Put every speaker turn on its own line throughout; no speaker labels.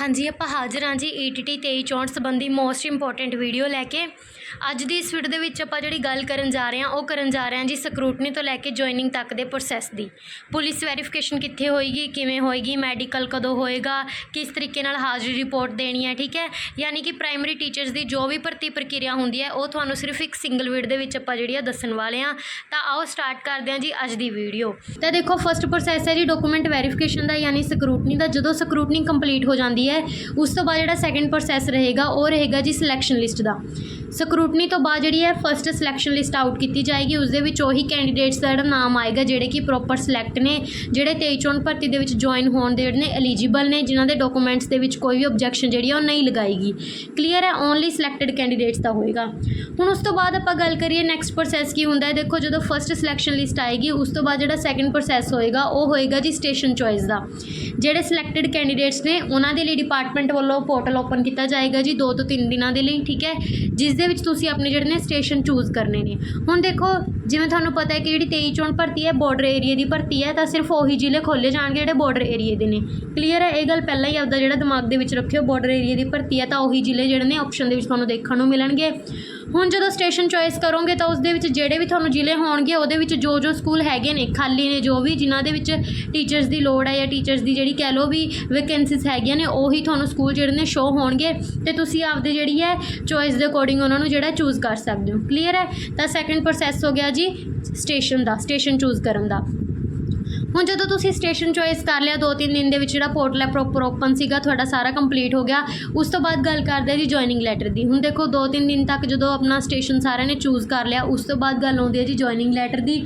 ਹਾਂਜੀ ਆਪਾਂ ਹਾਜ਼ਰ ਹਾਂ ਜੀ E ਈਟੀਟੀ 2364 ਸੰਬੰਧੀ ਮੋਸਟ ਇੰਪੋਰਟੈਂਟ ਵੀਡੀਓ ਲੈ ਕੇ। ਅੱਜ ਦੀ ਇਸ ਵੀਡੀਓ ਦੇ ਵਿੱਚ ਆਪਾਂ ਜਿਹੜੀ ਗੱਲ ਕਰਨ ਜਾ ਰਹੇ ਹਾਂ, ਉਹ ਕਰਨ ਜਾ ਰਹੇ ਹਾਂ ਜੀ ਸਕਰੂਟਨੀ ਤੋਂ ਲੈ ਕੇ ਜੁਆਇਨਿੰਗ ਤੱਕ ਦੇ ਪ੍ਰੋਸੈਸ ਦੀ। ਪੁਲਿਸ ਵੈਰੀਫਿਕੇਸ਼ਨ ਕਿੱਥੇ ਹੋਏਗੀ, ਕਿਵੇਂ ਹੋਏਗੀ ਮੈਡੀਕਲ ਕਦੋਂ ਹੋਏਗਾ, ਕਿਸ ਤਰੀਕੇ ਨਾਲ ਹਾਜ਼ਰੀ ਰਿਪੋਰਟ ਦੇਣੀ ਹੈ, ਠੀਕ ਹੈ? ਯਾਨੀ ਕਿ ਪ੍ਰਾਇਮਰੀ ਟੀਚਰਸ ਦੀ ਜੋ ਵੀ ਭਰਤੀ ਪ੍ਰਕਿਰਿਆ ਹੁੰਦੀ ਹੈ, ਉਹ ਤੁਹਾਨੂੰ ਸਿਰਫ ਇੱਕ ਸਿੰਗਲ ਵੀਡੀਓ ਦੇ ਵਿੱਚ ਆਪਾਂ ਜਿਹੜੀ ਆ ਦੱਸਣ ਵਾਲੇ ਹਾਂ। ਤਾਂ ਆਓ ਸਟਾਰਟ ਕਰਦੇ ਹਾਂ ਜੀ ਅੱਜ ਦੀ ਵੀਡੀਓ ਤਾਂ ਦੇਖੋ ਫਸਟ ਪ੍ਰੋਸੈਸ ਹੈ ਜੀ ਡਾਕੂਮੈਂਟ ਵੈਰੀਫਿਕੇਸ਼ਨ ਦਾ, ਯਾਨੀ ਸਕਰੂਟਨੀ ਦਾ। ਜਦੋਂ ਸਕਰੂਟਨੀ ਕੰਪਲੀਟ ਹੋ ਜਾਂਦੀ ਹੈ, ਉਸ ਤੋਂ ਬਾਅਦ ਜਿਹੜਾ ਸੈਕੰਡ ਪ੍ਰੋਸੈਸ ਰਹੇਗਾ, ਉਹ ਰਹੇਗਾ ਜੀ ਸਿਲੈਕਸ਼ਨ ਲਿਸਟ ਦਾ। ਸਕਰੂਟਨੀ ਤੋਂ ਬਾਅਦ ਜਿਹੜੀ ਹੈ ਫਸਟ ਸਿਲੈਕਸ਼ਨ ਲਿਸਟ ਆਊਟ ਕੀਤੀ ਜਾਏਗੀ। ਉਸ ਦੇ ਵਿੱਚ ਉਹੀ ਕੈਂਡੀਡੇਟਸ ਦਾ ਜਿਹੜਾ ਨਾਮ ਆਏਗਾ, ਜਿਹੜੇ ਕਿ ਪ੍ਰੋਪਰ ਸਿਲੈਕਟ ਨੇ, ਜਿਹੜੇ ਤੇਈ ਚੋਣ ਭਰਤੀ ਦੇ ਵਿੱਚ ਜੁਆਇਨ ਹੋਣ ਦੇ ਜਿਹੜੇ ਨੇ ਐਲੀਜੀਬਲ ਨੇ, ਜਿਨ੍ਹਾਂ ਦੇ ਡਾਕੂਮੈਂਟਸ ਦੇ ਵਿੱਚ ਕੋਈ ਵੀ ਆਬਜੈਕਸ਼ਨ ਜਿਹੜੀ ਆ ਉਹ ਨਹੀਂ ਲਗਾਏਗੀ। ਕਲੀਅਰ ਹੈ? ਓਨਲੀ ਸਿਲੈਕਟਡ ਕੈਂਡੀਡੇਟਸ ਦਾ ਹੋਏਗਾ। ਹੁਣ ਉਸ ਤੋਂ ਬਾਅਦ ਆਪਾਂ ਗੱਲ ਕਰੀਏ ਨੈਕਸਟ ਪ੍ਰੋਸੈਸ ਕੀ ਹੁੰਦਾ ਹੈ? ਦੇਖੋ, ਜਦੋਂ ਫਸਟ ਸਿਲੈਕਸ਼ਨ ਲਿਸਟ ਆਏਗੀ, ਉਸ ਤੋਂ ਬਾਅਦ ਜਿਹੜਾ ਸੈਕੰਡ ਪ੍ਰੋਸੈਸ ਹੋਏਗਾ, ਉਹ ਹੋਏਗਾ ਜੀ ਸਟੇਸ਼ਨ ਚੋਇਸ ਦਾ। ਜਿਹੜੇ ਸਿਲੈਕਟਡ ਕੈਂਡੀਡੇਟਸ ਨੇ, ਉਹਨਾਂ ਦੇ ਲਈ ਡਿਪਾਰਟਮੈਂਟ ਵੱਲੋਂ ਪੋਰਟਲ ਓਪਨ ਕੀਤਾ ਜਾਏਗਾ ਜੀ 2 ਤੋਂ 3 ਦਿਨਾਂ ਦੇ ਲਈ, ਠੀਕ ਹੈ? ਜਿਸ ਦੇ ਵਿੱਚ ਤੁਸੀਂ ਆਪਣੇ ਜਿਹੜੇ ਨੇ ਸਟੇਸ਼ਨ ਚੂਜ਼ ਕਰਨੇ ਨੇ। ਹੁਣ ਦੇਖੋ, ਜਿਵੇਂ ਤੁਹਾਨੂੰ ਪਤਾ ਹੈ ਕਿ ਜਿਹੜੀ 23 ਚੋਣ ਭਰਤੀ ਹੈ ਬਾਰਡਰ ਏਰੀਆ ਦੀ ਭਰਤੀ ਹੈ, ਤਾਂ ਸਿਰਫ ਉਹੀ ਜ਼ਿਲ੍ਹੇ ਖੋਲੇ ਜਾਣਗੇ ਜਿਹੜੇ ਬਾਰਡਰ ਏਰੀਆ ਦੇ ਨੇ। ਕਲੀਅਰ ਹੈ? ਇਹ ਗੱਲ ਪਹਿਲਾਂ ਹੀ ਆਪਦਾ ਜਿਹੜਾ ਦਿਮਾਗ ਦੇ ਵਿੱਚ ਰੱਖਿਓ ਬਾਰਡਰ ਏਰੀਆ ਦੀ ਭਰਤੀ ਹੈ, ਤਾਂ ਉਹੀ ਜ਼ਿਲ੍ਹੇ ਜਿਹੜੇ ਨੇ ਆਪਸ਼ਨ ਦੇ ਵਿੱਚ ਤੁਹਾਨੂੰ ਦੇਖਣ ਨੂੰ ਮਿਲਣਗੇ। ਹੁਣ ਜਦੋਂ ਸਟੇਸ਼ਨ ਚੋਇਸ ਕਰੋਗੇ ਤਾਂ ਉਸ ਦੇ ਵਿੱਚ ਜਿਹੜੇ ਵੀ ਤੁਹਾਨੂੰ ਜ਼ਿਲ੍ਹੇ ਹੋਣਗੇ, ਉਹਦੇ ਵਿੱਚ ਜੋ ਜੋ ਸਕੂਲ ਹੈਗੇ ਨੇ, ਖਾਲੀ ਨੇ ਜੋ ਵੀ, ਜਿਨ੍ਹਾਂ ਦੇ ਵਿੱਚ ਟੀਚਰਸ ਦੀ ਲੋੜ ਹੈ ਜਾਂ ਟੀਚਰਸ ਦੀ ਜਿਹੜੀ ਕਹਿ ਲਓ ਵੀ ਵੈਕੈਂਸੀਜ਼ ਹੈਗੀਆਂ ਨੇ, ਉਹੀ ਤੁਹਾਨੂੰ ਸਕੂਲ ਜਿਹੜੇ ਨੇ ਸ਼ੋ ਹੋਣਗੇ ਤੇ ਤੁਸੀਂ ਆਪਦੇ ਜਿਹੜੀ ਹੈ ਚੋਇਸ ਦੇ ਅਕੋਰਡਿੰਗ ਉਹਨਾਂ ਨੂੰ ਜਿਹੜਾ ਚੂਜ਼ ਕਰ ਸਕਦੇ ਹੋ। ਕਲੀਅਰ ਹੈ? ਤਾਂ ਸੈਕੰਡ ਪ੍ਰੋਸੈਸ ਹੋ ਗਿਆ ਜੀ ਸਟੇਸ਼ਨ ਦਾ ਸਟੇਸ਼ਨ ਚੂਜ਼ ਕਰਨ ਦਾ। ਹੁਣ ਜਦੋਂ ਤੁਸੀਂ ਸਟੇਸ਼ਨ ਚੋਇਸ ਕਰ ਲਿਆ ਦੋ ਤਿੰਨ ਦਿਨ ਦੇ ਵਿੱਚ ਜਿਹੜਾ ਪੋਰਟਲ ਹੈ ਪ੍ਰੋਪਰ ਓਪਨ ਸੀਗਾ, ਤੁਹਾਡਾ ਸਾਰਾ ਕੰਪਲੀਟ ਹੋ ਗਿਆ। ਉਸ ਤੋਂ ਬਾਅਦ ਗੱਲ ਕਰਦੇ ਹਾਂ ਜੀ ਜੁਆਇਨਿੰਗ ਲੈਟਰ ਦੀ। ਹੁਣ ਦੇਖੋ ਦੋ ਤਿੰਨ ਦਿਨ ਤੱਕ ਜਦੋਂ ਆਪਣਾ ਸਟੇਸ਼ਨ ਸਾਰਿਆਂ ਨੇ ਚੂਜ਼ ਕਰ ਲਿਆ, ਉਸ ਤੋਂ ਬਾਅਦ ਗੱਲ ਆਉਂਦੀ ਹੈ ਜੀ ਜੁਆਇਨਿੰਗ ਲੈਟਰ ਦੀ।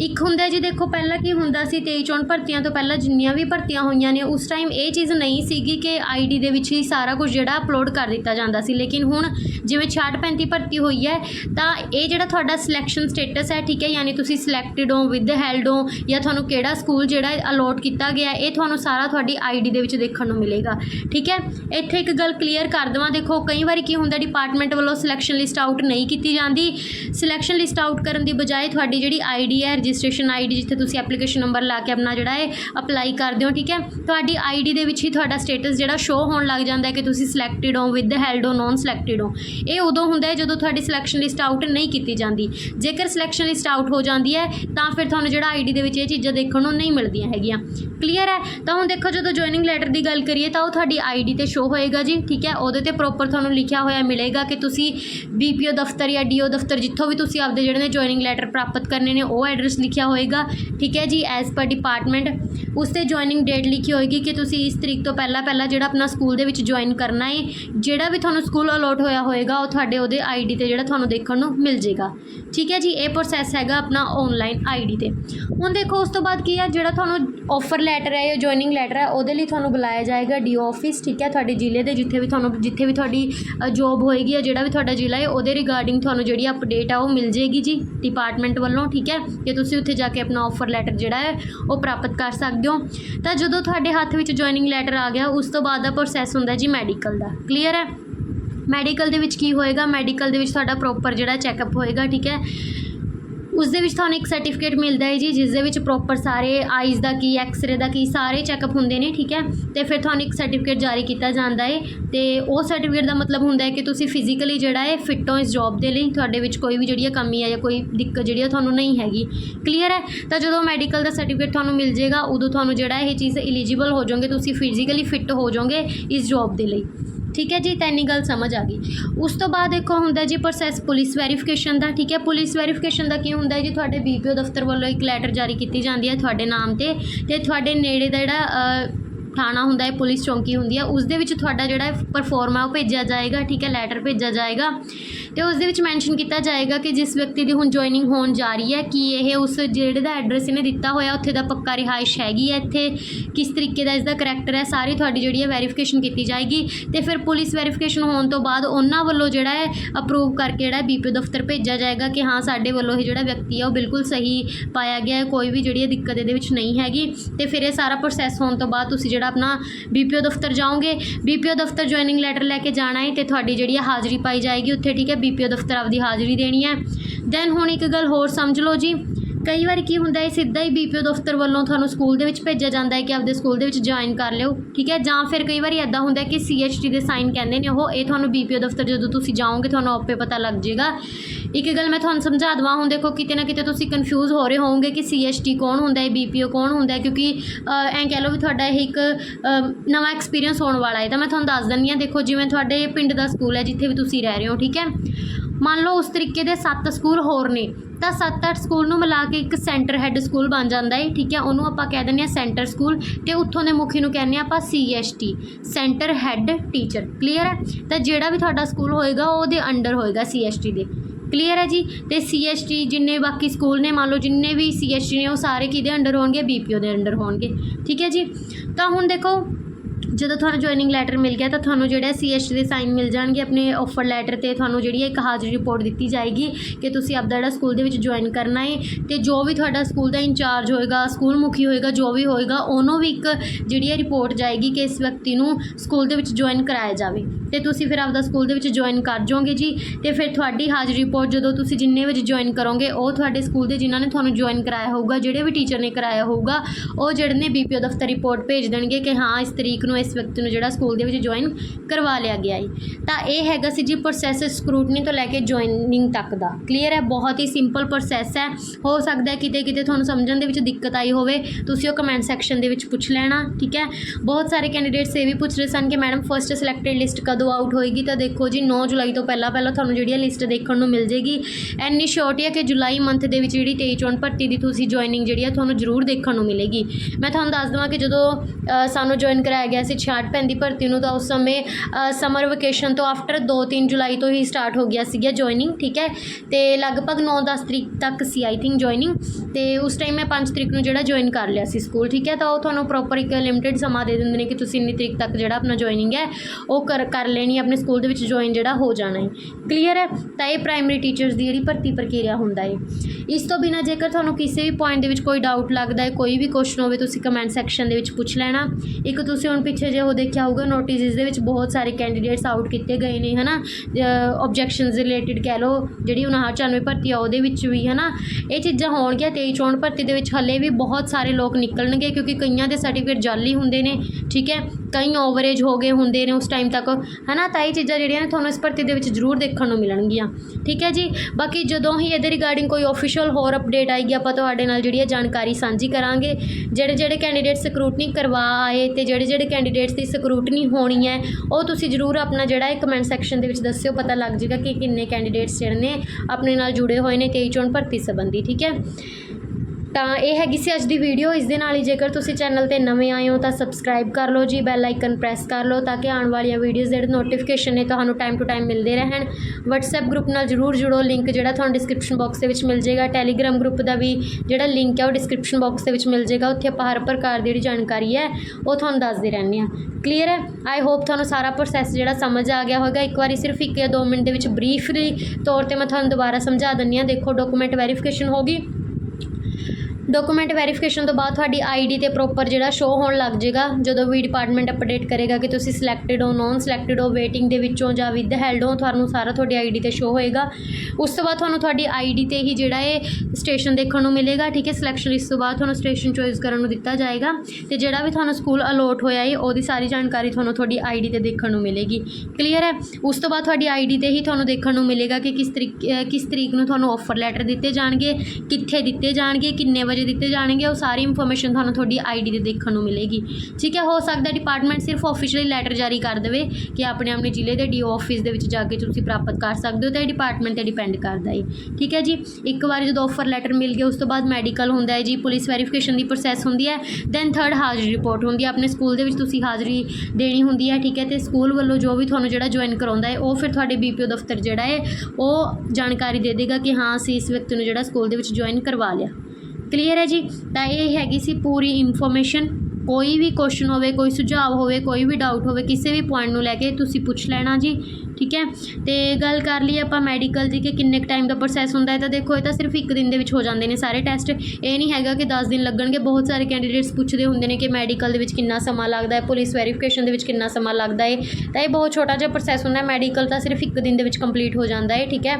ਇੱਕ ਹੁੰਦਾ ਜੀ, ਦੇਖੋ ਪਹਿਲਾਂ ਕੀ ਹੁੰਦਾ ਸੀ 23 ਚੋਣ ਭਰਤੀਆਂ ਤੋਂ ਪਹਿਲਾਂ ਜਿੰਨੀਆਂ ਵੀ ਭਰਤੀਆਂ ਹੋਈਆਂ ਨੇ, ਉਸ ਟਾਈਮ ਇਹ ਚੀਜ਼ ਨਹੀਂ ਸੀਗੀ ਕਿ ਆਈਡੀ ਦੇ ਵਿੱਚ ਹੀ ਸਾਰਾ ਕੁਝ ਜਿਹੜਾ ਅਪਲੋਡ ਕਰ ਦਿੱਤਾ ਜਾਂਦਾ ਸੀ। ਲੇਕਿਨ ਹੁਣ ਜਿਵੇਂ 66 35 ਭਰਤੀ ਹੋਈ ਹੈ, ਤਾਂ ਇਹ ਜਿਹੜਾ ਤੁਹਾਡਾ ਸਿਲੈਕਸ਼ਨ ਸਟੇਟਸ ਹੈ, ਠੀਕ ਹੈ, ਯਾਨੀ ਤੁਸੀਂ ਸਿਲੈਕਟਡ ਹੋ ਵਿਦ ਹੈਲਡ ਹੋ, ਜਾਂ ਤੁਹਾਨੂੰ ਕਿਹੜਾ ਸਕੂਲ ਜਿਹੜਾ ਅਲੋਟ ਕੀਤਾ ਗਿਆ, ਇਹ ਤੁਹਾਨੂੰ ਸਾਰਾ ਤੁਹਾਡੀ ਆਈਡੀ ਦੇ ਵਿੱਚ ਦੇਖਣ ਨੂੰ ਮਿਲੇਗਾ। ਠੀਕ ਹੈ? ਇੱਥੇ ਇੱਕ ਗੱਲ ਕਲੀਅਰ ਕਰ ਦਵਾਂ, ਦੇਖੋ ਕਈ ਵਾਰੀ ਕੀ ਹੁੰਦਾ ਡਿਪਾਰਟਮੈਂਟ ਵੱਲੋਂ ਸਿਲੈਕਸ਼ਨ ਲਿਸਟ ਆਊਟ ਨਹੀਂ ਕੀਤੀ ਜਾਂਦੀ। ਸਿਲੈਕਸ਼ਨ ਲਿਸਟ ਆਊਟ ਕਰਨ ਦੀ ਬਜਾਏ ਤੁਹਾਡੀ ਜਿਹੜੀ ਆਈਡੀ ਹੈ ਰਜਿਸਟ੍ਰੇਸ਼ਨ ਆਈਡੀ ਜਿੱਥੇ ਤੁਸੀਂ ਐਪਲੀਕੇਸ਼ਨ ਨੰਬਰ ਲਾ ਕੇ ਆਪਣਾ ਜਿਹੜਾ ਹੈ ਅਪਲਾਈ ਕਰਦੇ ਹੋ, ਠੀਕ ਹੈ? ਤੁਹਾਡੀ ਆਈਡੀ ਦੇ ਵਿੱਚ ਹੀ ਤੁਹਾਡਾ ਸਟੇਟਸ ਜਿਹੜਾ ਸ਼ੋ ਹੋਣ ਲੱਗ ਜਾਂਦਾ ਹੈ ਕਿ ਤੁਸੀਂ ਸਿਲੈਕਟਡ ਹੋ ਵਿਦ ਹੈਲਡ ਹੋ ਨੋਨ ਸਿਲੈਕਟਡ ਹੋ। ਇਹ ਉਦੋਂ ਹੁੰਦਾ ਹੈ ਜਦੋਂ ਤੁਹਾਡੀ ਸਿਲੈਕਸ਼ਨ ਲਿਸਟ ਆਊਟ ਨਹੀਂ ਕੀਤੀ ਜਾਂਦੀ। ਜੇਕਰ ਸਿਲੈਕਸ਼ਨ ਲਿਸਟ ਆਊਟ ਹੋ ਜਾਂਦੀ ਹੈ, ਤਾਂ ਫਿਰ ਤੁਹਾਨੂੰ ਜਿਹੜਾ ਆਈਡੀ ਦੇ ਵਿੱਚ ਇਹ ਚੀਜ਼ਾਂ ਦੇਖਣ ਨੂੰ ਨਹੀਂ ਮਿਲਦੀਆਂ ਹੈਗੀਆਂ। ਕਲੀਅਰ ਹੈ? ਤਾਂ ਹੁਣ ਦੇਖੋ, ਜਦੋਂ ਜੁਆਇਨਿੰਗ ਲੈਟਰ ਦੀ ਗੱਲ ਕਰੀਏ, ਤਾਂ ਉਹ ਤੁਹਾਡੀ ਆਈਡੀ ਤੇ ਸ਼ੋ ਹੋਏਗਾ ਜੀ, ਠੀਕ ਹੈ? ਉਹਦੇ ਤੇ ਪ੍ਰੋਪਰ ਤੁਹਾਨੂੰ ਲਿਖਿਆ ਹੋਇਆ ਮਿਲੇਗਾ ਕਿ ਤੁਸੀਂ ਬੀਪੀਓ ਦਫ਼ਤਰ ਜਾਂ ਡੀਓ ਦਫ਼ਤਰ ਜਿੱਥੋਂ ਵੀ ਤੁਸੀਂ ਆਪਦੇ ਜਿਹੜੇ ਨੇ ਜੁਆਇਨਿੰਗ ਲੈਟਰ ਪ੍ਰਾਪਤ ਕਰਨੇ ਨੇ, ਉਹ ਐਡਰੈਸ ਲਿਖਿਆ ਹੋਏਗਾ, ਠੀਕ ਹੈ ਜੀ ਐਜ਼ ਪਰ ਡਿਪਾਰਟਮੈਂਟ ਉਸ ਤੇ ਜੁਆਇਨਿੰਗ ਡੇਟ ਲਿਖੀ ਹੋਏਗੀ ਕਿ ਤੁਸੀਂ ਇਸ ਤਰੀਕ ਤੋਂ ਪਹਿਲਾਂ ਪਹਿਲਾਂ ਜਿਹੜਾ ਆਪਣਾ ਸਕੂਲ ਦੇ ਵਿੱਚ ਜੁਆਇਨ ਕਰਨਾ ਹੈ ਜਿਹੜਾ ਵੀ ਤੁਹਾਨੂੰ ਸਕੂਲ ਅਲੋਟ ਹੋਇਆ ਹੋਏਗਾ, ਉਹ ਤੁਹਾਡੇ ਉਹਦੇ ਆਈਡੀ ਤੇ ਜਿਹੜਾ ਤੁਹਾਨੂੰ ਦੇਖਣ ਨੂੰ ਮਿਲ ਜੇਗਾ। ਠੀਕ ਹੈ ਜੀ, ਇਹ ਪ੍ਰੋਸੈਸ ਹੈਗਾ ਆਪਣਾ ਆਨਲਾਈਨ ਆਈਡੀ ਤੇ। ਹੁਣ ਦੇਖੋ, ਉਸ ਤੋਂ ਬਾਅਦ ਕੀ ਹੈ, ਜਿਹੜਾ ਤੁਹਾਨੂੰ ਆਫਰ ਲੈਟਰ ਹੈ ਜਾਂ ਜੁਆਇਨਿੰਗ ਲੈਟਰ ਹੈ, ਉਹਦੇ ਲਈ ਤੁਹਾਨੂੰ ਬੁਲਾਇਆ ਜਾਏਗਾ ਡੀਓ ਆਫਿਸ ਠੀਕ ਹੈ, ਤੁਹਾਡੇ ਜ਼ਿਲ੍ਹੇ ਦੇ ਜਿੱਥੇ ਵੀ ਤੁਹਾਨੂੰ, ਜਿੱਥੇ ਵੀ ਤੁਹਾਡੀ ਜੋਬ ਹੋਏਗੀ ਜਾਂ ਜਿਹੜਾ ਵੀ ਤੁਹਾਡਾ ਜ਼ਿਲ੍ਹਾ ਹੈ, ਉਹਦੇ ਰਿਗਾਰਡਿੰਗ ਤੁਹਾਨੂੰ ਜਿਹੜੀ ਅਪਡੇਟ ਆ, ਉਹ ਮਿਲ ਜੇਗੀ ਜੀ ਡਿਪਾਰਟਮੈਂਟ ਵੱਲੋਂ, ਠੀਕ ਹੈ ਕਿ ਤੁਸੀਂ ਤੁਸੀਂ ਉੱਥੇ ਜਾ ਕੇ ਆਪਣਾ ਆਫਰ ਲੈਟਰ ਜਿਹੜਾ ਹੈ, ਉਹ ਪ੍ਰਾਪਤ ਕਰ ਸਕਦੇ ਹੋ। ਤਾਂ ਜਦੋਂ ਤੁਹਾਡੇ ਹੱਥ ਵਿੱਚ ਜੁਆਇਨਿੰਗ ਲੈਟਰ ਆ ਗਿਆ, ਉਸ ਤੋਂ ਬਾਅਦ ਦਾ ਪ੍ਰੋਸੈਸ ਹੁੰਦਾ ਜੀ ਮੈਡੀਕਲ ਦਾ। ਕਲੀਅਰ ਹੈ? ਮੈਡੀਕਲ ਦੇ ਵਿੱਚ ਕੀ ਹੋਏਗਾ? ਮੈਡੀਕਲ ਦੇ ਵਿੱਚ ਤੁਹਾਡਾ ਪ੍ਰੋਪਰ ਜਿਹੜਾ ਚੈੱਕਅਪ ਹੋਏਗਾ, ਠੀਕ ਹੈ? ਉਸ ਦੇ ਵਿੱਚ ਤੁਹਾਨੂੰ ਇੱਕ ਸਰਟੀਫਿਕੇਟ ਮਿਲਦਾ ਹੈ ਜੀ ਜਿਸ ਦੇ ਵਿੱਚ ਪ੍ਰੋਪਰ ਸਾਰੇ ਆਈਜ਼ ਦਾ ਕੀ ਐਕਸਰੇ ਦਾ ਕੀ, ਸਾਰੇ ਚੈੱਕਅਪ ਹੁੰਦੇ ਨੇ, ਠੀਕ ਹੈ? ਤੇ ਫਿਰ ਤੁਹਾਨੂੰ ਇੱਕ ਸਰਟੀਫਿਕੇਟ ਜਾਰੀ ਕੀਤਾ ਜਾਂਦਾ ਹੈ। ਤੇ ਉਹ ਸਰਟੀਫਿਕੇਟ ਦਾ ਮਤਲਬ ਹੁੰਦਾ ਹੈ ਕਿ ਤੁਸੀਂ ਫਿਜ਼ੀਕਲੀ ਜਿਹੜਾ ਹੈ ਫਿੱਟ ਹੋ ਇਸ ਜੌਬ ਦੇ ਲਈ। ਤੁਹਾਡੇ ਵਿੱਚ ਕੋਈ ਵੀ ਜਿਹੜੀ ਹੈ ਕਮੀ ਹੈ ਜਾਂ ਕੋਈ ਦਿੱਕਤ ਜਿਹੜੀ ਹੈ ਤੁਹਾਨੂੰ ਨਹੀਂ ਹੈਗੀ। ਕਲੀਅਰ ਹੈ? ਤਾਂ ਜਦੋਂ ਮੈਡੀਕਲ ਦਾ ਸਰਟੀਫਿਕੇਟ ਤੁਹਾਨੂੰ ਮਿਲ ਜੇਗਾ ਉਦੋਂ ਤੁਹਾਨੂੰ ਜਿਹੜਾ ਇਹ ਚੀਜ਼ ਐਲੀਜੀਬਲ ਹੋ ਜਾਓਗੇ, ਤੁਸੀਂ ਫਿਜ਼ੀਕਲੀ ਫਿੱਟ ਹੋ ਜਾਓਗੇ ਇਸ ਜੌਬ ਦੇ ਲਈ। ਠੀਕ ਹੈ ਜੀ? ਤਾਂ ਇੰਨੀ ਗੱਲ ਸਮਝ ਆ ਗਈ। ਉਸ ਤੋਂ ਬਾਅਦ ਦੇਖੋ ਹੁੰਦਾ ਜੀ ਪ੍ਰੋਸੈਸ ਪੁਲਿਸ ਵੈਰੀਫਿਕੇਸ਼ਨ ਦਾ, ਠੀਕ ਹੈ? ਪੁਲਿਸ ਵੈਰੀਫਿਕੇਸ਼ਨ ਦਾ ਕੀ ਹੁੰਦਾ ਜੀ? ਤੁਹਾਡੇ ਬੀਪੀਓ ਦਫ਼ਤਰ ਵੱਲੋਂ ਇੱਕ ਲੈਟਰ ਜਾਰੀ ਕੀਤੀ ਜਾਂਦੀ ਹੈ ਤੁਹਾਡੇ ਨਾਮ ਤੇ ਤੇ ਤੁਹਾਡੇ ਨੇੜੇ ਦਾ ਜਿਹੜਾ ਥਾਣਾ ਹੁੰਦਾ ਹੈ, ਪੁਲਿਸ ਚੌਂਕੀ ਹੁੰਦੀ ਹੈ, ਉਸ ਦੇ ਵਿੱਚ ਤੁਹਾਡਾ ਜਿਹੜਾ ਪਰਫਾਰਮ ਹੈ ਉਹ ਭੇਜਿਆ ਜਾਏਗਾ, ਠੀਕ ਹੈ ਲੈਟਰ ਭੇਜਿਆ ਜਾਏਗਾ। ਤੇ ਉਸ ਦੇ ਵਿੱਚ ਮੈਂਸ਼ਨ ਕੀਤਾ ਜਾਏਗਾ ਕਿ ਜਿਸ ਵਿਅਕਤੀ ਦੀ ਹੁਣ ਜੁਆਇਨਿੰਗ ਹੋਣ ਜਾ ਰਹੀ ਹੈ, ਕਿ ਇਹ ਉਸ ਜਿਹੜੇ ਦਾ ਐਡਰੈਸ ਇਹਨੇ ਦਿੱਤਾ ਹੋਇਆ, ਉੱਥੇ ਦਾ ਪੱਕਾ ਰਿਹਾਇਸ਼ ਹੈਗੀ ਹੈ ਇੱਥੇ, ਕਿਸ ਤਰੀਕੇ ਦਾ ਇਸ ਦਾ ਕਰੈਕਟਰ ਹੈ, ਸਾਰੀ ਤੁਹਾਡੀ ਜਿਹੜੀ ਹੈ ਵੈਰੀਫਿਕੇਸ਼ਨ ਕੀਤੀ ਜਾਏਗੀ। ਤੇ ਫਿਰ ਪੁਲਿਸ ਵੈਰੀਫਿਕੇਸ਼ਨ ਹੋਣ ਤੋਂ ਬਾਅਦ ਉਹਨਾਂ ਵੱਲੋਂ ਜਿਹੜਾ ਹੈ ਅਪਰੂਵ ਕਰਕੇ ਜਿਹੜਾ ਬੀਪੀਓ ਦਫ਼ਤਰ ਭੇਜਿਆ ਜਾਏਗਾ ਕਿ ਹਾਂ, ਸਾਡੇ ਵੱਲੋਂ ਇਹ ਜਿਹੜਾ ਵਿਅਕਤੀ ਹੈ ਉਹ ਬਿਲਕੁਲ ਸਹੀ ਪਾਇਆ ਗਿਆ ਹੈ, ਕੋਈ ਵੀ ਜਿਹੜੀ ਹੈ ਦਿੱਕਤ ਇਹਦੇ ਵਿੱਚ ਨਹੀਂ ਹੈਗੀ। ਤੇ ਫਿਰ ਇਹ ਸਾਰਾ ਪ੍ਰੋਸੈਸ ਹੋਣ ਤੋਂ ਬਾਅਦ ਤੁਸੀਂ ਜਿਹੜਾ ਆਪਣਾ ਬੀਪੀਓ ਦਫ਼ਤਰ ਜਾਓਗੇ, ਬੀਪੀਓ ਦਫ਼ਤਰ ਜੁਆਇਨਿੰਗ ਲੈਟਰ ਲੈ ਕੇ ਜਾਣਾ ਹੈ ਤੇ ਤੁਹਾਡੀ ਜਿਹੜੀ ਹੈ ਹਾਜ਼ਰੀ ਪਾਈ ਜਾਏਗੀ, ਉੱਥੇ ਠੀਕ ਹੈ, ਬੀਪੀਓ ਦਫ਼ਤਰ ਆਪਦੀ ਹਾਜ਼ਰੀ ਦੇਣੀ ਹੈ। ਦੈਨ ਹੁਣ ਇੱਕ ਗੱਲ ਹੋਰ ਸਮਝ ਲਓ ਜੀ ਕਈ ਵਾਰੀ ਕੀ ਹੁੰਦਾ ਹੈ ਸਿੱਧਾ ਹੀ ਬੀਪੀਓ ਦਫ਼ਤਰ ਵੱਲੋਂ ਤੁਹਾਨੂੰ ਸਕੂਲ ਦੇ ਵਿੱਚ ਭੇਜਿਆ ਜਾਂਦਾ ਹੈ ਕਿ ਆਪਦੇ ਸਕੂਲ ਦੇ ਵਿੱਚ ਜੁਆਇਨ ਕਰ ਲਿਓ, ਠੀਕ ਹੈ? ਜਾਂ ਫਿਰ ਕਈ ਵਾਰੀ ਐਦਾਂ ਹੁੰਦਾ ਹੈ ਕਿ ਸੀਐਚਟੀ ਦੇ ਸਾਈਨ ਕਹਿੰਦੇ ਨੇ ਉਹ, ਇਹ ਤੁਹਾਨੂੰ ਬੀਪੀਓ ਦਫ਼ਤਰ ਜਦੋਂ ਤੁਸੀਂ ਜਾਓਗੇ, ਤੁਹਾਨੂੰ ਆਪੇ ਪਤਾ ਲੱਗ ਜਾਏਗਾ। ਇੱਕ ਗੱਲ ਮੈਂ ਤੁਹਾਨੂੰ ਸਮਝਾ ਦਵਾਂ, ਹੁਣ ਦੇਖੋ ਕਿਤੇ ਨਾ ਕਿਤੇ ਤੁਸੀਂ ਕਨਫਿਊਜ਼ ਹੋ ਰਹੇ ਹੋਵੋਗੇ ਕਿ ਸੀਐਚਟੀ ਕੌਣ ਹੁੰਦਾ ਹੈ, ਬੀਪੀਓ ਕੌਣ ਹੁੰਦਾ ਹੈ, ਕਿਉਂਕਿ ਐਂ ਕਹਿ ਲਓ ਵੀ ਤੁਹਾਡਾ ਇਹ ਇੱਕ ਨਵਾਂ ਐਕਸਪੀਰੀਅੰਸ ਹੋਣ ਵਾਲਾ ਹੈ। ਤਾਂ ਮੈਂ ਤੁਹਾਨੂੰ ਦੱਸ ਦਿੰਦੀ ਹਾਂ, ਦੇਖੋ ਜਿਵੇਂ ਤੁਹਾਡੇ ਪਿੰਡ ਦਾ ਸਕੂਲ ਹੈ, ਜਿੱਥੇ ਵੀ ਤੁਸੀਂ ਰਹਿ ਰਹੇ ਹੋ, ਠੀਕ ਹੈ? ਮੰਨ ਲਓ ਉਸ ਤਰੀਕੇ ਦੇ 7 ਸਕੂਲ ਹੋਰ ਨੇ। ਤਾਂ 7-8 ਸਕੂਲ ਨੂੰ ਮਿਲਾ ਕੇ ਇੱਕ ਸੈਂਟਰ ਹੈੱਡ ਸਕੂਲ ਬਣ ਜਾਂਦਾ ਹੈ ਠੀਕ ਹੈ? ਉਹਨੂੰ ਆਪਾਂ ਕਹਿ ਦਿੰਦੇ ਹਾਂ ਸੈਂਟਰ ਸਕੂਲ ਤੇ ਉੱਥੋਂ ਦੇ ਮੁਖੀ ਨੂੰ ਕਹਿੰਦੇ ਹਾਂ ਆਪਾਂ CST centre head teacher clear ਹੈ? ਤਾਂ ਜਿਹੜਾ ਵੀ ਤੁਹਾਡਾ ਸਕੂਲ ਹੋਏਗਾ ਉਹਦੇ ਅੰਡਰ ਹੋਏਗਾ ਸੀਐਸਟੀ ਦੇ। ਕਲੀਅਰ ਹੈ ਜੀ? ਤੇ ਸੀਐਸਟੀ ਜਿੰਨੇ ਬਾਕੀ ਸਕੂਲ ਨੇ, ਮੰਨ ਲਓ ਜਿੰਨੇ ਵੀ ਸੀਐਸਟੀ ਨੇ, ਉਹ ਸਾਰੇ ਕਿਹਦੇ ਅੰਡਰ ਹੋਣਗੇ? ਬੀਪੀਓ ਦੇ ਅੰਡਰ ਹੋਣਗੇ। ਠੀਕ ਹੈ ਜੀ? ਤਾਂ ਹੁਣ ਦੇਖੋ ਜਦੋਂ ਤੁਹਾਨੂੰ ਜੁਆਇਨਿੰਗ ਲੈਟਰ ਮਿਲ ਗਿਆ ਤਾਂ ਤੁਹਾਨੂੰ ਜਿਹੜਾ ਸੀਐਸਟੀ ਦੇ ਸਾਈਨ ਮਿਲ ਜਾਣਗੇ, ਆਪਣੇ ਆਫਰ ਲੈਟਰ ਤੇ ਤੁਹਾਨੂੰ ਜਿਹੜੀ ਇੱਕ ਹਾਜ਼ਰੀ ਰਿਪੋਰਟ ਦਿੱਤੀ ਜਾਏਗੀ ਕਿ ਤੁਸੀਂ ਆਪਦਾ ਜਿਹੜਾ ਸਕੂਲ ਦੇ ਵਿੱਚ ਜੁਆਇਨ ਕਰਨਾ ਹੈ ਤੇ ਜੋ ਵੀ ਤੁਹਾਡਾ ਸਕੂਲ ਦਾ ਇੰਚਾਰਜ ਹੋਏਗਾ ਸਕੂਲ ਮੁਖੀ ਹੋਏਗਾ, ਜੋ ਵੀ ਹੋਏਗਾ, ਉਹਨੂੰ ਵੀ ਇੱਕ ਜਿਹੜੀ ਹੈ ਰਿਪੋਰਟ ਜਾਏਗੀ ਕਿ ਇਸ ਵਿਅਕਤੀ ਨੂੰ ਸਕੂਲ ਦੇ ਵਿੱਚ ਜੁਆਇਨ ਕਰਾਇਆ ਜਾਵੇ। ਤੇ ਤੁਸੀਂ ਫਿਰ ਆਪਦਾ ਸਕੂਲ ਦੇ ਵਿੱਚ ਜੁਆਇਨ ਕਰ ਜਾਓਗੇ ਜੀ। ਤੇ ਫਿਰ ਤੁਹਾਡੀ ਹਾਜ਼ਰੀ ਰਿਪੋਰਟ ਜਦੋਂ ਤੁਸੀਂ ਜਿੰਨੇ ਵਜੇ ਜੁਆਇਨ ਕਰੋਗੇ, ਉਹ ਤੁਹਾਡੇ ਸਕੂਲ ਦੇ ਜਿਨ੍ਹਾਂ ਨੇ ਤੁਹਾਨੂੰ ਜੁਆਇਨ ਕਰਾਇਆ ਹੋਊਗਾ, ਜਿਹੜੇ ਵੀ ਟੀਚਰ ਨੇ ਕਰਾਇਆ ਹੋਊਗਾ, ਉਹ ਜਿਹੜੇ ਨੇ ਬੀਪੀਓ ਦਫ਼ਤਰ ਰਿਪੋਰਟ ਭੇਜ ਦੇਣਗੇ ਕਿ ਹਾਂ, ਇਸ ਤਰੀਕ ਨੂੰ, ਇਸ ਵਿਅਕਤੀ ਨੂੰ ਜਿਹੜਾ ਸਕੂਲ ਦੇ ਵਿੱਚ ਜੁਆਇਨ ਕਰਵਾ ਲਿਆ ਗਿਆ ਹੈ ਤਾਂ ਇਹ ਹੈਗਾ ਸੀ ਜੀ ਪ੍ਰੋਸੈਸ ਸਕਰੂਟਨੀ ਤੋਂ ਲੈ ਕੇ ਜੁਆਇਨਿੰਗ ਤੱਕ ਦਾ। ਕਲੀਅਰ ਹੈ? ਬਹੁਤ ਹੀ ਸਿੰਪਲ ਪ੍ਰੋਸੈਸ ਹੈ। ਹੋ ਸਕਦਾ ਹੈ ਕਿਤੇ ਕਿਤੇ ਤੁਹਾਨੂੰ ਸਮਝਣ ਦੇ ਵਿੱਚ ਦਿੱਕਤ ਆਈ ਹੋਵੇ। ਤੁਸੀਂ ਉਹ ਕਮੈਂਟ ਸੈਕਸ਼ਨ ਦੇ ਵਿੱਚ ਪੁੱਛ ਲੈਣਾ, ਠੀਕ ਹੈ? ਬਹੁਤ ਸਾਰੇ ਕੈਂਡੀਡੇਟਸ ਇਹ ਵੀ ਪੁੱਛ ਰਹੇ ਸਨ ਕਿ ਮੈਡਮ ਫਰਸਟ ਸਿਲੈਕਟਡ ਲਿਸਟ ਕਦੋਂ ਆਊਟ ਹੋਏਗੀ ਤਾਂ ਦੇਖੋ ਜੀ 9 ਜੁਲਾਈ ਤੋਂ ਪਹਿਲਾਂ ਪਹਿਲਾਂ ਤੁਹਾਨੂੰ ਜਿਹੜੀ ਹੈ ਲਿਸਟ ਦੇਖਣ ਨੂੰ ਮਿਲ ਜੇਗੀ। ਐਨੀ ਸ਼ੋਰਟ ਹੈ ਕਿ ਜੁਲਾਈ ਮੰਥ ਦੇ ਵਿੱਚ ਜਿਹੜੀ 23 ਚੋਣ ਭਰਤੀ ਦੀ ਤੁਸੀਂ ਜੁਆਇਨਿੰਗ ਜਿਹੜੀ ਹੈ ਤੁਹਾਨੂੰ ਜ਼ਰੂਰ ਦੇਖਣ ਨੂੰ ਮਿਲੇਗੀ। ਮੈਂ ਤੁਹਾਨੂੰ ਦੱਸ ਦਵਾਂ ਕਿ ਜਦੋਂ ਸਾਨੂੰ ਜੁਆਇਨ ਕਰਾਇਆ ਗਿਆ ਸੀ 66 ਪੈਂਦੀ ਭਰਤੀ ਨੂੰ, ਤਾਂ ਉਸ ਸਮੇਂ ਸਮਰ ਵਕੇਸ਼ਨ ਤੋਂ ਆਫਟਰ 2-3 ਜੁਲਾਈ ਤੋਂ ਹੀ ਸਟਾਰਟ ਹੋ ਗਿਆ ਸੀਗਾ ਜੁਆਇਨਿੰਗ ਠੀਕ ਹੈ? ਤੇ ਲਗਭਗ 9-10 ਤਰੀਕ ਤੱਕ ਸੀ ਆਈ ਥਿੰਕ ਜੁਆਇਨਿੰਗ ਤੇ ਉਸ ਟਾਈਮ ਮੈਂ 5 ਤਰੀਕ ਨੂੰ ਜਿਹੜਾ ਜੁਆਇਨ ਕਰ ਲਿਆ ਸੀ ਸਕੂਲ ਠੀਕ ਹੈ? ਤਾਂ ਉਹ ਤੁਹਾਨੂੰ ਪ੍ਰੋਪਰ ਇੱਕ ਲਿਮਿਟਿਡ ਸਮਾਂ ਦੇ ਦਿੰਦੇ ਨੇ ਕਿ ਤੁਸੀਂ ਇੰਨੀ ਤਰੀਕ ਤੱਕ ਜਿਹੜਾ ਆਪਣਾ ਜੁਆਇਨਿੰਗ ਹੈ, ਉਹ ਕਰ ਕਰ ਲੈਣੀ ਆਪਣੇ ਸਕੂਲ ਦੇ ਵਿੱਚ ਜੁਆਇਨ ਜਿਹੜਾ ਹੋ ਜਾਣਾ ਹੈ। ਕਲੀਅਰ ਹੈ? ਤਾਂ ਇਹ ਪ੍ਰਾਇਮਰੀ ਟੀਚਰਸ ਦੀ ਜਿਹੜੀ ਭਰਤੀ ਪ੍ਰਕਿਰਿਆ ਹੁੰਦਾ ਹੈ। ਇਸ ਤੋਂ ਬਿਨਾਂ ਜੇਕਰ ਤੁਹਾਨੂੰ ਕਿਸੇ ਵੀ ਪੁਆਇੰਟ ਦੇ ਵਿੱਚ ਕੋਈ ਡਾਊਟ ਲੱਗਦਾ ਹੈ, ਕੋਈ ਵੀ ਕੁਐਸਚਨ ਹੋਵੇ, ਤੁਸੀਂ ਕਮੈਂਟ ਸੈਕਸ਼ਨ ਦੇ ਵਿੱਚ ਪੁੱਛ ਲੈਣਾ। ਇੱਕ ਤੁਸੀਂ ਹੁਣ ਪਿੱਛੇ ਜੇ ਉਹ ਦੇਖਿਆ ਹੋਊਗਾ ਨੋਟਿਸ ਦੇ ਵਿੱਚ ਬਹੁਤ ਸਾਰੇ ਕੈਂਡੀਡੇਟਸ ਆਊਟ ਕੀਤੇ ਗਏ ਨੇ, ਹਨਾ? ਆਬਜੈਕਸ਼ਨਸ ਰਿਲੇਟਡ ਕਹਿ ਲਓ, ਜਿਹੜੀ 99 ਭਰਤੀ ਆ, ਉਹਦੇ ਵਿੱਚ ਵੀ, ਹਨਾ? ਇਹ ਚੀਜ਼ਾਂ ਹੋਣਗੀਆਂ 23 ਚੋਣ ਭਰਤੀ ਦੇ ਵਿੱਚ ਹੱਲੇ ਵੀ ਬਹੁਤ ਸਾਰੇ ਲੋਕ ਨਿਕਲਣਗੇ, ਕਿਉਂਕਿ ਕਈਆਂ ਦੇ ਸਰਟੀਫਿਕੇਟ ਜਾਲੀ ਹੁੰਦੇ ਨੇ, ਠੀਕ ਹੈ? ਕਈ ਓਵਰੇਜ ਹੋ ਗਏ ਹੁੰਦੇ ਨੇ, ਉਸ ਟਾਈਮ ਤੱਕ ਹਨਾ, ਤਾਂ ਇਹ ਚੀਜ਼ਾਂ ਜਿਹੜੀਆਂ ਨੇ ਤੁਹਾਨੂੰ ਇਸ ਭਰਤੀ ਦੇ ਵਿੱਚ ਜ਼ਰੂਰ ਦੇਖਣ ਨੂੰ ਮਿਲਣਗੀਆਂ। ਠੀਕ ਹੈ ਜੀ? ਬਾਕੀ ਜਦੋਂ ਹੀ ਇਹਦੇ ਰਿਗਾਰਡਿੰਗ ਕੋਈ ਆਫੀਸ਼ੀਅਲ ਹੋਰ ਅਪਡੇਟ ਆਏਗੀ, ਆਪਾਂ ਤੁਹਾਡੇ ਨਾਲ ਜਿਹੜੀ ਹੈ ਜਾਣਕਾਰੀ ਸਾਂਝੀ ਕਰਾਂਗੇ। ਜਿਹੜੇ ਜਿਹੜੇ ਕੈਂਡੀਡੇਟ ਸਕਰੂਟਨੀ ਕਰਵਾ ਆਏ ਤੇ ਜਿਹੜੇ ਜਿਹੜੇ ਕੈਂਡੀਡੇਟਸ ਦੀ ਸਕਰੂਟਨੀ ਹੋਣੀ ਹੈ, ਉਹ ਤੁਸੀਂ ਜ਼ਰੂਰ ਆਪਣਾ ਜਿਹੜਾ ਹੈ ਕਮੈਂਟ ਸੈਕਸ਼ਨ ਦੇ ਵਿੱਚ ਦੱਸਿਓ। ਪਤਾ ਲੱਗ ਜਾਏਗਾ ਕਿ ਕਿੰਨੇ ਕੈਂਡੀਡੇਟਸ ਜਿਹੜੇ ਨੇ ਆਪਣੇ ਨਾਲ ਜੁੜੇ ਹੋਏ ਨੇ 23 ਚੋਣ ਭਰਤੀ ਸੰਬੰਧੀ, ਠੀਕ ਹੈ? ਤਾਂ ਇਹ ਹੈਗੀ ਸੀ ਅੱਜ ਦੀ ਵੀਡੀਓ ਇਸ ਦੇ ਨਾਲ ਹੀ ਜੇਕਰ ਤੁਸੀਂ ਚੈਨਲ ਤੇ ਨਵੇਂ ਆਏ ਹੋ ਤਾਂ ਸਬਸਕ੍ਰਾਈਬ ਕਰ ਲਓ ਜੀ ਬੈਲ ਆਈਕਨ ਪ੍ਰੈਸ ਕਰ ਲਓ ਤਾਂ ਕਿ ਆਉਣ ਵਾਲੀਆਂ ਵੀਡੀਓਜ਼ ਜਿਹੜੇ ਨੋਟੀਫਿਕੇਸ਼ਨ ਨੇ ਤੁਹਾਨੂੰ ਟਾਈਮ ਟੂ ਟਾਈਮ ਮਿਲਦੇ ਰਹਿਣ। WhatsApp ਗਰੁੱਪ ਨਾਲ ਜਰੂਰ ਜੁੜੋ ਲਿੰਕ ਜਿਹੜਾ ਤੁਹਾਨੂੰ ਡਿਸਕ੍ਰਿਪਸ਼ਨ ਬਾਕਸ ਦੇ ਵਿੱਚ ਮਿਲ ਜਾਏਗਾ। ਟੈਲੀਗ੍ਰਾਮ ਗਰੁੱਪ ਦਾ ਵੀ ਜਿਹੜਾ ਲਿੰਕ ਹੈ ਉਹ ਡਿਸਕ੍ਰਿਪਸ਼ਨ ਬਾਕਸ ਦੇ ਵਿੱਚ ਮਿਲ ਜਾਏਗਾ। ਉੱਥੇ ਆਪਾਂ ਹਰ ਪ੍ਰਕਾਰ ਦੀ ਜਿਹੜੀ ਜਾਣਕਾਰੀ ਹੈ, ਉਹ ਤੁਹਾਨੂੰ ਦੱਸਦੇ ਰਹਿੰਦੇ ਆ ਕਲੀਅਰ ਹੈ? ਆਈ ਹੋਪ ਤੁਹਾਨੂੰ ਸਾਰਾ ਪ੍ਰੋਸੈਸ ਜਿਹੜਾ ਸਮਝ ਆ ਗਿਆ ਹੋਵੇਗਾ। ਇੱਕ ਵਾਰੀ ਸਿਰਫ ਇੱਕ ਜਾਂ ਦੋ ਮਿੰਟ ਦੇ ਵਿੱਚ ਬਰੀਫਲੀ ਤੌਰ ਤੇ ਮੈਂ ਤੁਹਾਨੂੰ ਦੁਬਾਰਾ ਸਮਝਾ ਦਿੰਦੀ ਹਾਂ। ਦੇਖੋ ਡਾਕੂਮੈਂਟ ਵੈਰੀਫਿਕੇਸ਼ਨ ਹੋਗੀ ਡਾਕੂਮੈਂਟ ਵੈਰੀਫਿਕੇਸ਼ਨ ਤੋਂ ਬਾਅਦ ਤੁਹਾਡੀ ਆਈਡੀ ਤੇ ਪ੍ਰੋਪਰ ਜਿਹੜਾ ਸ਼ੋ ਹੋਣ ਲੱਗ ਜਾਏਗਾ, ਜਦੋਂ ਵੀ ਡਿਪਾਰਟਮੈਂਟ ਅਪਡੇਟ ਕਰੇਗਾ ਕਿ ਤੁਸੀਂ ਸਿਲੈਕਟਡ ਹੋ ਨੌਨ ਸਿਲੈਕਟਡ ਹੋ ਵੇਟਿੰਗ ਦੇ ਵਿੱਚੋਂ ਜਾਂ ਵਿਦ ਹੈਲਡ ਹੋ, ਤੁਹਾਨੂੰ ਸਾਰਾ ਤੁਹਾਡੀ ਆਈਡੀ ਤੇ ਸ਼ੋ ਹੋਏਗਾ। ਉਸ ਤੋਂ ਬਾਅਦ ਤੁਹਾਨੂੰ ਤੁਹਾਡੀ ਆਈਡੀ ਤੇ ਹੀ ਜਿਹੜਾ ਇਹ ਸਟੇਸ਼ਨ ਦੇਖਣ ਨੂੰ ਮਿਲੇਗਾ, ਠੀਕ ਹੈ? ਸਿਲੈਕਸ਼ਨ ਇਸ ਤੋਂ ਬਾਅਦ ਤੁਹਾਨੂੰ ਸਟੇਸ਼ਨ ਚੋਇਸ ਕਰਨ ਨੂੰ ਦਿੱਤਾ ਜਾਏਗਾ। ਤੇ ਜਿਹੜਾ ਵੀ ਤੁਹਾਨੂੰ ਸਕੂਲ ਅਲੋਟ ਹੋਇਆ ਹੈ ਉਹਦੀ ਸਾਰੀ ਜਾਣਕਾਰੀ ਤੁਹਾਨੂੰ ਤੁਹਾਡੀ ਆਈਡੀ ਤੇ ਦੇਖਣ ਨੂੰ ਮਿਲੇਗੀ। ਕਲੀਅਰ ਹੈ? ਉਸ ਤੋਂ ਬਾਅਦ ਤੁਹਾਡੀ ਆਈਡੀ ਤੇ ਹੀ ਤੁਹਾਨੂੰ ਦੇਖਣ ਨੂੰ ਮਿਲੇਗਾ ਕਿ ਕਿਸ ਤਰੀਕ ਕਿਸ ਤਰੀਕ ਨੂੰ ਤੁਹਾਨੂੰ ਆਫਰ ਲੈਟਰ ਦਿੱਤੇ ਜਾਣਗੇ, ਕਿੱਥੇ ਦਿੱਤੇ ਜਾਣਗੇ, ਕਿੰਨੇ ਵਜੇ ਦਿੱਤੇ ਜਾਣਗੇ, ਉਹ ਸਾਰੀ ਇਨਫੋਰਮੇਸ਼ਨ ਤੁਹਾਨੂੰ ਤੁਹਾਡੀ ਆਈਡੀ ਤੇ ਦੇਖਣ ਨੂੰ ਮਿਲੇਗੀ। ਠੀਕ ਹੈ, ਹੋ ਸਕਦਾ ਡਿਪਾਰਟਮੈਂਟ ਸਿਰਫ ਆਫੀਸ਼ੀਅਲੀ ਲੈਟਰ ਜਾਰੀ ਕਰ ਦੇਵੇ ਕਿ ਆਪਣੇ ਆਪਣੇ ਜ਼ਿਲ੍ਹੇ ਦੇ ਡੀਓ ਆਫਿਸ ਦੇ ਵਿੱਚ ਜਾ ਕੇ ਤੁਸੀਂ ਪ੍ਰਾਪਤ ਕਰ ਸਕਦੇ ਹੋ, ਤਾਂ ਇਹ ਡਿਪਾਰਟਮੈਂਟ ਤੇ ਡਿਪੈਂਡ ਕਰਦਾ ਹੈ। ਠੀਕ ਹੈ ਜੀ, ਇੱਕ ਵਾਰੀ ਜਦੋਂ ਆਫਰ ਲੈਟਰ ਮਿਲ ਗਿਆ ਉਸ ਤੋਂ ਬਾਅਦ ਮੈਡੀਕਲ ਹੁੰਦਾ ਹੈ ਜੀ ਪੁਲਿਸ ਵੈਰੀਫਿਕੇਸ਼ਨ ਦੀ ਪ੍ਰੋਸੈਸ ਹੁੰਦੀ ਹੈ ਦੈਨ ਥਰਡ ਹਾਜ਼ਰੀ ਰਿਪੋਰਟ ਹੁੰਦੀ ਹੈ। ਆਪਣੇ ਸਕੂਲ ਦੇ ਵਿੱਚ ਤੁਸੀਂ ਹਾਜ਼ਰੀ ਦੇਣੀ ਹੁੰਦੀ ਹੈ, ਠੀਕ ਹੈ, ਤੇ ਸਕੂਲ ਵੱਲੋਂ ਜੋ ਵੀ ਤੁਹਾਨੂੰ ਜਿਹੜਾ ਜੁਆਇਨ ਕਰਾਉਂਦਾ ਹੈ, ਉਹ ਫਿਰ ਤੁਹਾਡੇ ਬੀਪੀਓ ਦਫ਼ਤਰ ਜਿਹੜਾ ਹੈ, ਉਹ ਜਾਣਕਾਰੀ ਦੇ ਦੇਗਾ ਕਿ ਹਾਂ, ਅਸੀਂ ਇਸ ਵਿਅਕਤੀ ਨੂੰ ਜਿਹੜਾ ਸਕੂਲ ਦੇ ਵਿੱਚ ਜੁਆਇਨ ਕਰਵਾ ਲਿਆ। ਕਲੀਅਰ ਹੈ ਜੀ? ਤਾਂ ਇਹ ਹੈਗੀ ਸੀ ਪੂਰੀ ਇਨਫੋਰਮੇਸ਼ਨ ਕੋਈ ਵੀ ਕੁਐਸਚਨ ਹੋਵੇ, ਕੋਈ ਸੁਝਾਅ ਹੋਵੇ, ਕੋਈ ਵੀ ਡਾਊਟ ਹੋਵੇ, ਕਿਸੇ ਵੀ ਪੁਆਇੰਟ ਨੂੰ ਲੈ ਕੇ ਤੁਸੀਂ ਪੁੱਛ ਲੈਣਾ ਜੀ। ਠੀਕ ਹੈ? ਅਤੇ ਗੱਲ ਕਰ ਲਈਏ ਆਪਾਂ ਮੈਡੀਕਲ ਦੀ ਕਿ ਕਿੰਨੇ ਕੁ ਟਾਈਮ ਦਾ ਪ੍ਰੋਸੈਸ ਹੁੰਦਾ ਹੈ, ਤਾਂ ਦੇਖੋ ਇਹ ਤਾਂ ਸਿਰਫ ਇੱਕ ਦਿਨ ਦੇ ਵਿੱਚ ਹੋ ਜਾਂਦੇ ਨੇ ਸਾਰੇ ਟੈਸਟ ਇਹ ਨਹੀਂ ਹੈਗਾ ਕਿ 10 ਦਿਨ ਲੱਗਣਗੇ। ਬਹੁਤ ਸਾਰੇ ਕੈਂਡੀਡੇਟਸ ਪੁੱਛਦੇ ਹੁੰਦੇ ਨੇ ਕਿ ਮੈਡੀਕਲ ਦੇ ਵਿੱਚ ਕਿੰਨਾ ਸਮਾਂ ਲੱਗਦਾ ਹੈ ਪੁਲਿਸ ਵੈਰੀਫਿਕੇਸ਼ਨ ਦੇ ਵਿੱਚ ਕਿੰਨਾ ਸਮਾਂ ਲੱਗਦਾ ਹੈ। ਤਾਂ ਇਹ ਬਹੁਤ ਛੋਟਾ ਜਿਹਾ ਪ੍ਰੋਸੈਸ ਹੁੰਦਾ ਹੈ। ਮੈਡੀਕਲ ਤਾਂ ਸਿਰਫ ਇੱਕ ਦਿਨ ਦੇ ਵਿੱਚ ਕੰਪਲੀਟ ਹੋ ਜਾਂਦਾ ਹੈ, ਠੀਕ ਹੈ?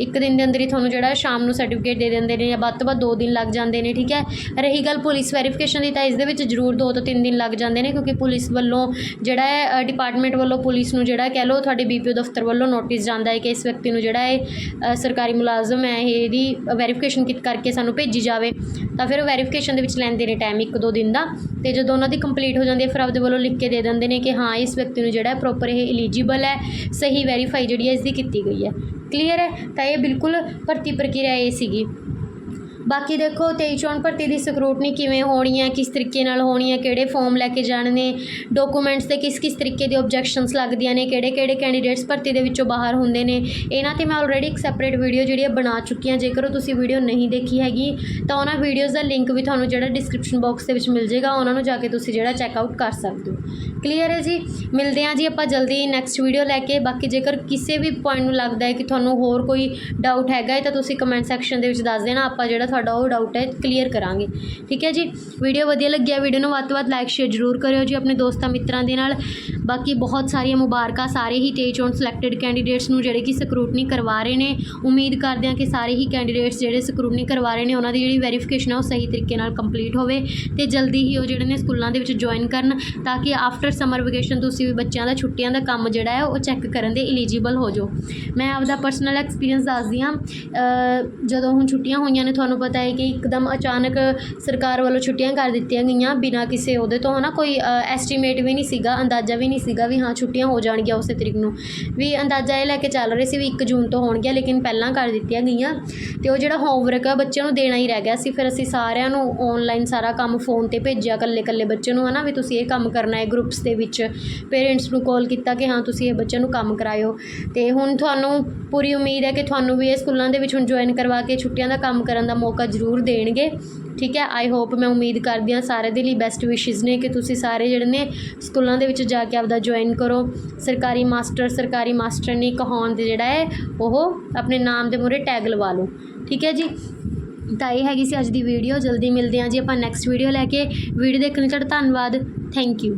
ਇੱਕ ਦਿਨ ਦੇ ਅੰਦਰ ਹੀ ਤੁਹਾਨੂੰ ਜਿਹੜਾ ਸ਼ਾਮ ਨੂੰ ਸਰਟੀਫਿਕੇਟ ਦੇ ਦਿੰਦੇ ਨੇ ਜਾਂ ਵੱਧ ਤੋਂ ਵੱਧ ਦੋ ਦਿਨ ਲੱਗ ਜਾਂਦੇ ਨੇ, ਠੀਕ ਹੈ? ਰਹੀ ਗੱਲ ਪੁਲਿਸ ਵੈਰੀਫਿਕੇਸ਼ਨ ਦੀ ਤਾਂ ਇਸ ਦੇ ਵਿੱਚ ਜ਼ਰੂਰ ਦੋ ਤੋਂ ਤਿੰਨ ਦਿਨ ਲੱਗ ਜਾਂਦੇ ਨੇ, ਕਿਉਂਕਿ ਪੁਲਿਸ ਵੱਲੋਂ ਜਿਹੜਾ ਹੈ ਡਿਪਾਰਟਮੈਂਟ ਵੱਲੋਂ ਪੁਲਿਸ ਨੂੰ ਜਿਹੜਾ ਕਹਿ ਲਓ ਤੁਹਾਡੇ ਬੀਪੀਓ ਦਫ਼ਤਰ ਵੱਲੋਂ ਨੋਟਿਸ ਜਾਂਦਾ ਹੈ ਕਿ ਇਸ ਵਿਅਕਤੀ ਨੂੰ ਜਿਹੜਾ ਹੈ ਸਰਕਾਰੀ ਮੁਲਾਜ਼ਮ ਹੈ ਇਹ ਇਹਦੀ ਵੈਰੀਫਿਕੇਸ਼ਨ ਕਿਤ ਕਰਕੇ ਸਾਨੂੰ ਭੇਜੀ ਜਾਵੇ। ਤਾਂ ਫਿਰ ਉਹ ਵੈਰੀਫਿਕੇਸ਼ਨ ਦੇ ਵਿੱਚ ਲੈਂਦੇ ਨੇ ਟਾਈਮ ਇੱਕ ਦੋ ਦਿਨ ਦਾ। ਅਤੇ ਜਦੋਂ ਉਹਨਾਂ ਦੀ ਕੰਪਲੀਟ ਹੋ ਜਾਂਦੀ ਹੈ, ਫਿਰ ਆਪਦੇ ਵੱਲੋਂ ਲਿਖ ਕੇ ਦੇ ਦਿੰਦੇ ਨੇ ਕਿ ਹਾਂ, ਇਸ ਵਿਅਕਤੀ ਨੂੰ ਜਿਹੜਾ ਪ੍ਰੋਪਰ ਇਹ ਐਲੀਜੀਬਲ ਹੈ, ਸਹੀ ਵੈਰੀਫਾਈ ਜਿਹੜੀ ਹੈ, ਇਸ ਦੀ ਕੀਤੀ ਗਈ ਹੈ। ਕਲੀਅਰ ਹੈ? ਤਾਂ ਇਹ ਬਿਲਕੁਲ ਭਰਤੀ ਪ੍ਰਕਿਰਿਆ ਇਹ ਸੀਗੀ। ਬਾਕੀ ਦੇਖੋ 23 ਚੋਣ ਭਰਤੀ ਦੀ ਸਕਰੂਟਨੀ ਕਿਵੇਂ ਹੋਣੀ ਹੈ, ਕਿਸ ਤਰੀਕੇ ਨਾਲ ਹੋਣੀ ਹੈ, ਕਿਹੜੇ ਫਾਰਮ ਲੈ ਕੇ ਜਾਣੇ ਨੇ ਡਾਕੂਮੈਂਟਸ ਤੇ ਕਿਸ ਕਿਸ ਤਰੀਕੇ ਦੇ ਆਬਜੈਕਸ਼ਨਸ ਲੱਗਦੀਆਂ ਨੇ, ਕਿਹੜੇ ਕਿਹੜੇ ਕੈਂਡੀਡੇਟਸ ਭਰਤੀ ਦੇ ਵਿੱਚੋਂ ਬਾਹਰ ਹੁੰਦੇ ਨੇ, ਇਹਨਾਂ ਤੇ ਮੈਂ ਆਲਰੇਡੀ ਇੱਕ ਸੈਪਰੇਟ ਵੀਡੀਓ ਜਿਹੜੀ ਹੈ ਬਣਾ ਚੁੱਕੀ ਹਾਂ, ਜੇਕਰ ਉਹ ਤੁਸੀਂ ਵੀਡੀਓ ਨਹੀਂ ਦੇਖੀ ਹੈਗੀ, ਤਾਂ ਉਹਨਾਂ ਵੀਡੀਓਜ਼ ਦਾ ਲਿੰਕ ਵੀ ਤੁਹਾਨੂੰ ਜਿਹੜਾ ਡਿਸਕ੍ਰਿਪਸ਼ਨ ਬਾਕਸ ਦੇ ਵਿੱਚ ਮਿਲ ਜਾਏਗਾ, ਉਹਨਾਂ ਨੂੰ ਜਾ ਕੇ ਤੁਸੀਂ ਜਿਹੜਾ ਚੈੱਕ ਆਊਟ ਕਰ ਸਕਦੇ ਹੋ। ਕਲੀਅਰ ਹੈ ਜੀ? ਮਿਲਦੇ ਹਾਂ ਜੀ ਆਪਾਂ ਜਲਦੀ ਨੈਕਸਟ ਵੀਡੀਓ ਲੈ ਕੇ। ਬਾਕੀ ਜੇਕਰ ਕਿਸੇ ਵੀ ਪੁਆਇੰਟ ਨੂੰ ਲੱਗਦਾ ਹੈ ਕਿ ਤੁਹਾਨੂੰ ਹੋਰ ਕੋਈ ਡਾਊਟ ਹੈਗਾ ਹੈ, ਤਾਂ ਤੁਸੀਂ ਕਮੈਂਟ ਸੈਕਸ਼ਨ ਦੇ ਵਿੱਚ ਦੱਸ ਦੇਣਾ, ਆਪਾਂ ਜਿਹੜਾ ਤੁਹਾਡਾ ਉਹ ਡਾਊਟ ਹੈ ਕਲੀਅਰ ਕਰਾਂਗੇ। ਠੀਕ ਹੈ ਜੀ? ਵੀਡੀਓ ਵਧੀਆ ਲੱਗਿਆ ਵੀਡੀਓ ਨੂੰ ਵੱਧ ਤੋਂ ਵੱਧ ਲਾਈਕ ਸ਼ੇਅਰ ਜ਼ਰੂਰ ਕਰਿਓ ਜੀ ਆਪਣੇ ਦੋਸਤਾਂ ਮਿੱਤਰਾਂ ਦੇ ਨਾਲ। ਬਾਕੀ ਬਹੁਤ ਸਾਰੀਆਂ ਮੁਬਾਰਕਾਂ, ਸਾਰੇ ਹੀ ਤੇਜ਼ ਚੋਣ ਸਿਲੈਕਟਡ ਕੈਂਡੀਡੇਟਸ ਨੂੰ ਜਿਹੜੇ ਕਿ ਸਕਰੂਟਨੀ ਕਰਵਾ ਰਹੇ ਨੇ। ਉਮੀਦ ਕਰਦੇ ਹਾਂ ਕਿ ਸਾਰੇ ਹੀ ਕੈਂਡੀਡੇਟਸ ਜਿਹੜੇ ਸਕਰੂਟਨੀ ਕਰਵਾ ਰਹੇ ਨੇ, ਉਹਨਾਂ ਦੀ ਜਿਹੜੀ ਵੈਰੀਫਿਕੇਸ਼ਨ ਹੈ ਉਹ ਸਹੀ ਤਰੀਕੇ ਨਾਲ ਕੰਪਲੀਟ ਹੋਵੇ ਤੇ ਜਲਦੀ ਹੀ ਉਹ ਜਿਹੜੇ ਨੇ ਸਕੂਲਾਂ ਦੇ ਵਿੱਚ ਜੁਆਇਨ ਕਰਨ ਤਾਂ ਕਿ ਆਫਟਰ ਸਮਰ ਵਕੇਸ਼ਨ ਤੁਸੀਂ ਵੀ ਬੱਚਿਆਂ ਦਾ, ਛੁੱਟੀਆਂ ਦਾ ਕੰਮ ਜਿਹੜਾ ਹੈ ਉਹ ਚੈੱਕ ਕਰਨ ਦੇ ਐਲੀਜੀਬਲ ਹੋ ਜਾਓ। ਮੈਂ ਆਪਦਾ ਪਰਸਨਲ ਐਕਸਪੀਰੀਅੰਸ ਦੱਸਦੀ ਹਾਂ ਜਦੋਂ ਹੁਣ ਛੁੱਟੀਆਂ ਹੋਈਆਂ ਨੇ, ਤੁਹਾਨੂੰ ਪਤਾ ਹੈ ਕਿ ਇੱਕਦਮ ਅਚਾਨਕ ਸਰਕਾਰ ਵੱਲੋਂ ਛੁੱਟੀਆਂ ਕਰ ਦਿੱਤੀਆਂ ਗਈਆਂ ਬਿਨਾਂ ਕਿਸੇ ਉਹਦੇ ਤੋਂ ਹੈ ਨਾ ਕੋਈ ਐਸਟੀਮੇਟ ਵੀ ਨਹੀਂ ਸੀਗਾ, ਅੰਦਾਜ਼ਾ ਵੀ ਨਹੀਂ ਸੀਗਾ ਵੀ ਹਾਂ, ਛੁੱਟੀਆਂ ਹੋ ਜਾਣਗੀਆਂ ਉਸੇ ਤਰੀਕ ਨੂੰ। ਵੀ ਅੰਦਾਜ਼ਾ ਇਹ ਲੈ ਕੇ ਚੱਲ ਰਹੇ ਸੀ ਵੀ 1 ਜੂਨ ਤੋਂ ਹੋਣਗੀਆਂ, ਲੇਕਿਨ ਪਹਿਲਾਂ ਕਰ ਦਿੱਤੀਆਂ ਗਈਆਂ। ਤੇ ਉਹ ਜਿਹੜਾ ਹੋਮਵਰਕ ਆ ਬੱਚਿਆਂ ਨੂੰ ਦੇਣਾ ਹੀ ਰਹਿ ਗਿਆ ਸੀ। ਫਿਰ ਅਸੀਂ ਸਾਰਿਆਂ ਨੂੰ ਆਨਲਾਈਨ ਸਾਰਾ ਕੰਮ ਫੋਨ ਤੇ ਭੇਜਿਆ ਇਕੱਲੇ ਇਕੱਲੇ ਬੱਚੇ ਨੂੰ ਹੈ ਨਾ ਵੀ ਤੁਸੀਂ ਇਹ ਕੰਮ ਕਰਨਾ ਹੈ ਗਰੁੱਪਸ ਦੇ ਵਿੱਚ। ਪੇਰੈਂਟਸ ਨੂੰ ਕਾਲ ਕੀਤਾ ਕਿ ਹਾਂ, ਤੁਸੀਂ ਇਹ ਬੱਚਿਆਂ ਨੂੰ ਕੰਮ ਕਰਾਇਓ। ਤੇ ਹੁਣ ਤੁਹਾਨੂੰ ਪੂਰੀ ਉਮੀਦ ਹੈ ਕਿ ਤੁਹਾਨੂੰ ਵੀ ਇਹ ਸਕੂਲਾਂ ਦੇ ਵਿੱਚ ਹੁਣ ਜੁਆਇਨ ਕਰਵਾ ਕੇ ਛੁੱਟੀਆਂ ਦਾ ਕੰਮ ਕਰਨ ਦਾ ਮੌਕਾ ਮੌਕਾ ਜ਼ਰੂਰ ਦੇਣਗੇ। ਠੀਕ ਹੈ? ਆਈ ਹੋਪ ਮੈਂ ਉਮੀਦ ਕਰਦੀ ਹਾਂ ਸਾਰੇ ਦੇ ਲਈ ਬੈਸਟ ਵਿਸ਼ੇਸ ਨੇ ਕਿ ਤੁਸੀਂ ਸਾਰੇ ਜਿਹੜੇ ਨੇ ਸਕੂਲਾਂ ਦੇ ਵਿੱਚ ਜਾ ਕੇ ਆਪਦਾ ਜੁਆਇਨ ਕਰੋ। ਸਰਕਾਰੀ ਮਾਸਟਰ ਸਰਕਾਰੀ ਮਾਸਟਰ ਨਹੀਂ ਕਹਾਉਣ ਦੇ ਜਿਹੜਾ ਹੈ, ਉਹ ਆਪਣੇ ਨਾਮ ਦੇ ਮੂਹਰੇ ਟੈਗ ਲਵਾ ਲਓ। ਠੀਕ ਹੈ ਜੀ? ਤਾਂ ਇਹ ਹੈਗੀ ਸੀ ਅੱਜ ਦੀ ਵੀਡੀਓ ਜਲਦੀ ਮਿਲਦੇ ਹਾਂ ਜੀ ਆਪਾਂ ਨੈਕਸਟ ਵੀਡੀਓ ਲੈ ਕੇ। ਵੀਡੀਓ ਦੇਖਣ ਲਈ ਤੁਹਾਡਾ ਧੰਨਵਾਦ। Thank you